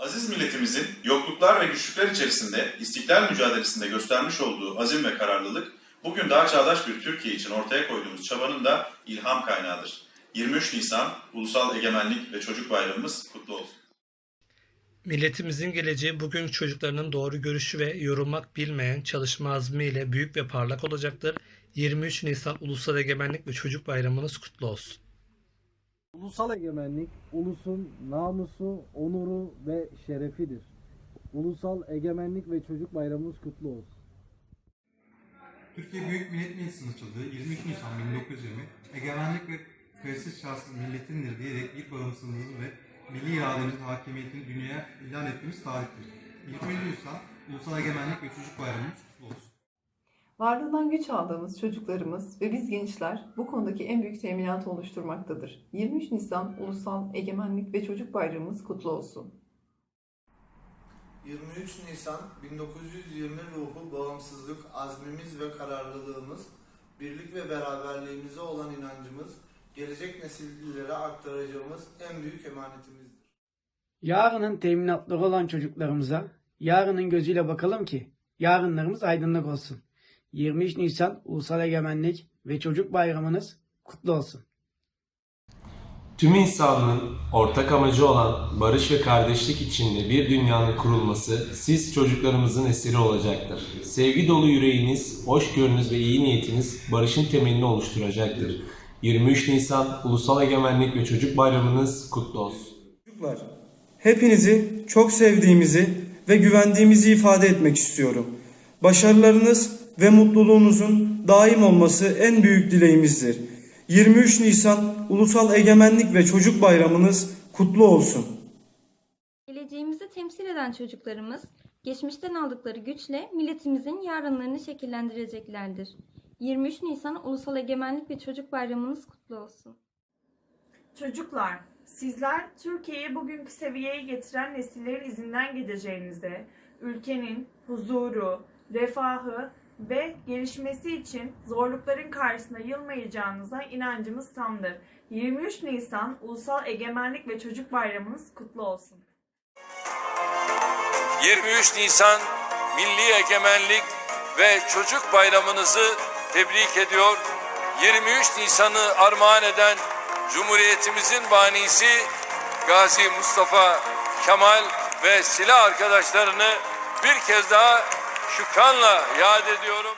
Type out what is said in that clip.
Aziz milletimizin yokluklar ve güçlükler içerisinde istiklal mücadelesinde göstermiş olduğu azim ve kararlılık bugün daha çağdaş bir Türkiye için ortaya koyduğumuz çabanın da ilham kaynağıdır. 23 Nisan Ulusal Egemenlik ve Çocuk Bayramımız kutlu olsun. Milletimizin geleceği bugün çocuklarının doğru görüşü ve yorulmak bilmeyen çalışma azmiyle büyük ve parlak olacaktır. 23 Nisan Ulusal Egemenlik ve Çocuk Bayramınız kutlu olsun. Ulusal egemenlik, ulusun namusu, onuru ve şerefidir. Ulusal Egemenlik ve Çocuk Bayramımız kutlu olsun. Türkiye Büyük Millet Meclisi'nin açıldığı 23 Nisan 1920, egemenlik ve kayıtsız şartsız milletindir diyerek ilk bağımsızlığımızı ve milli irademizin hakimiyetini dünyaya ilan ettiğimiz tarihtir. 23 Nisan Ulusal Egemenlik ve Çocuk Bayramımız kutlu olsun. Varlığından güç aldığımız çocuklarımız ve biz gençler bu konudaki en büyük teminatı oluşturmaktadır. 23 Nisan Ulusal Egemenlik ve Çocuk Bayramımız kutlu olsun. 23 Nisan 1920 ruhu bağımsızlık, azmimiz ve kararlılığımız, birlik ve beraberliğimize olan inancımız, gelecek nesillere aktaracağımız en büyük emanetimizdir. Yarının teminatları olan çocuklarımıza yarının gözüyle bakalım ki yarınlarımız aydınlık olsun. 23 Nisan Ulusal Egemenlik ve Çocuk Bayramınız kutlu olsun. Tüm insanlığın ortak amacı olan barış ve kardeşlik içinde bir dünyanın kurulması siz çocuklarımızın eseri olacaktır. Sevgi dolu yüreğiniz, hoşgörünüz ve iyi niyetiniz barışın temelini oluşturacaktır. 23 Nisan Ulusal Egemenlik ve Çocuk Bayramınız kutlu olsun. Çocuklar, hepinizi çok sevdiğimizi ve güvendiğimizi ifade etmek istiyorum. Başarılarınız ve mutluluğunuzun daim olması en büyük dileğimizdir. 23 Nisan Ulusal Egemenlik ve Çocuk Bayramınız kutlu olsun. Geleceğimizi temsil eden çocuklarımız, geçmişten aldıkları güçle milletimizin yarınlarını şekillendireceklerdir. 23 Nisan Ulusal Egemenlik ve Çocuk Bayramınız kutlu olsun. Çocuklar, sizler Türkiye'yi bugünkü seviyeye getiren nesillerin izinden gideceğinize, ülkenin huzuru, refahı ve gelişmesi için zorlukların karşısında yılmayacağınıza inancımız tamdır. 23 Nisan Ulusal Egemenlik ve Çocuk Bayramınız kutlu olsun. 23 Nisan Milli Egemenlik ve Çocuk Bayramınızı tebrik ediyor. 23 Nisan'ı armağan eden Cumhuriyetimizin banisi Gazi Mustafa Kemal ve silah arkadaşlarını bir kez daha şükranla yad ediyorum.